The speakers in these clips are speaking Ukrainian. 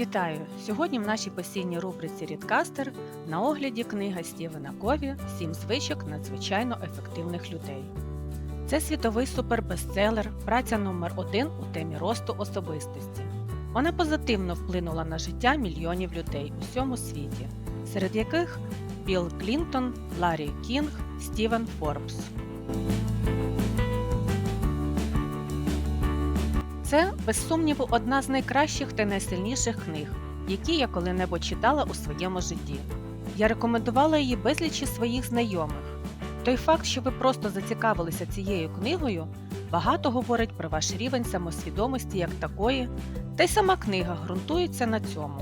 Вітаю! Сьогодні в нашій постійній рубриці Рідкастер на огляді книга Стівена Кові Сім звичок надзвичайно ефективних людей. Це світовий супербестселер, праця номер один у темі росту особистості. Вона позитивно вплинула на життя мільйонів людей у всьому світі, серед яких Білл Клінтон, Ларі Кінг, Стівен Форбс. Це, без сумніву, одна з найкращих та найсильніших книг, які я коли-небудь читала у своєму житті. Я рекомендувала її безлічі своїх знайомих. Той факт, що ви просто зацікавилися цією книгою, багато говорить про ваш рівень самосвідомості як такої, та й сама книга ґрунтується на цьому.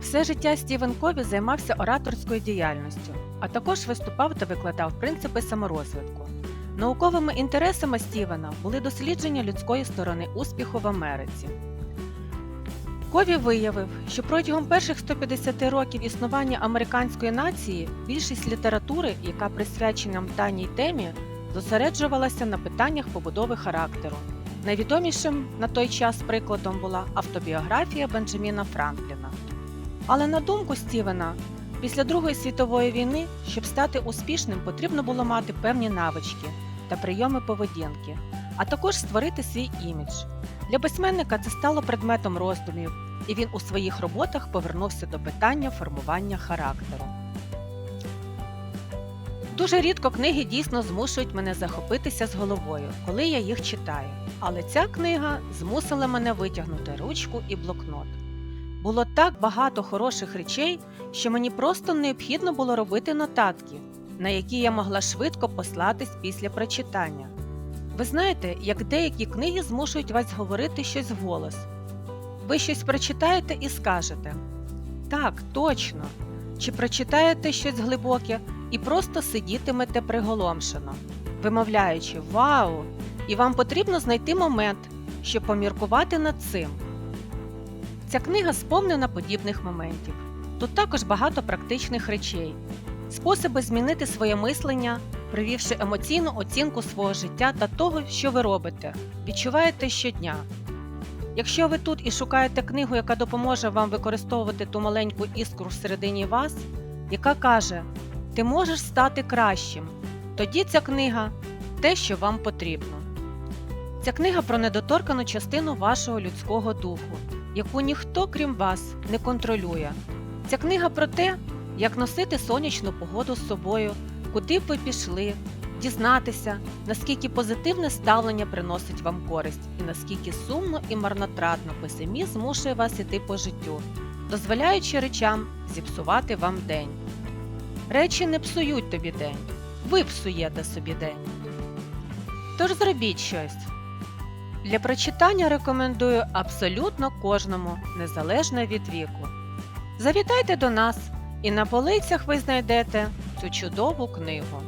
Все життя Стівен Кові займався ораторською діяльністю, а також виступав та викладав принципи саморозвитку. Науковими інтересами Стівена були дослідження людської сторони успіху в Америці. Кові виявив, що протягом перших 150 років існування американської нації більшість літератури, яка присвячена даній темі, зосереджувалася на питаннях побудови характеру. Найвідомішим на той час прикладом була автобіографія Бенджаміна Франкліна. Але на думку Стівена, після Другої світової війни, щоб стати успішним, потрібно було мати певні навички та прийоми поведінки, а також створити свій імідж. Для письменника це стало предметом роздумів, і він у своїх роботах повернувся до питання формування характеру. Дуже рідко книги дійсно змушують мене захопитися з головою, коли я їх читаю. Але ця книга змусила мене витягнути ручку і блокнот. Було так багато хороших речей, що мені просто необхідно було робити нотатки, на які я могла швидко послатись після прочитання. Ви знаєте, як деякі книги змушують вас говорити щось вголос. Ви щось прочитаєте і скажете Так, точно. Чи прочитаєте щось глибоке і просто сидітимете приголомшено, вимовляючи Вау! І вам потрібно знайти момент, щоб поміркувати над цим. Ця книга сповнена подібних моментів. Тут також багато практичних речей, способи змінити своє мислення, привівши емоційну оцінку свого життя та того, що ви робите, відчуваєте щодня. Якщо ви тут і шукаєте книгу, яка допоможе вам використовувати ту маленьку іскру всередині вас, яка каже, ти можеш стати кращим, тоді ця книга те, що вам потрібно. Ця книга про недоторкану частину вашого людського духу, яку ніхто, крім вас, не контролює. Ця книга про те, як носити сонячну погоду з собою, куди б ви пішли, дізнатися, наскільки позитивне ставлення приносить вам користь, і наскільки сумно і марнотратно песимізм змушує вас іти по життю, дозволяючи речам зіпсувати вам день. Речі не псують тобі день, ви псуєте собі день. Тож зробіть щось. Для прочитання рекомендую абсолютно кожному, незалежно від віку. Завітайте до нас, і на полицях ви знайдете цю чудову книгу.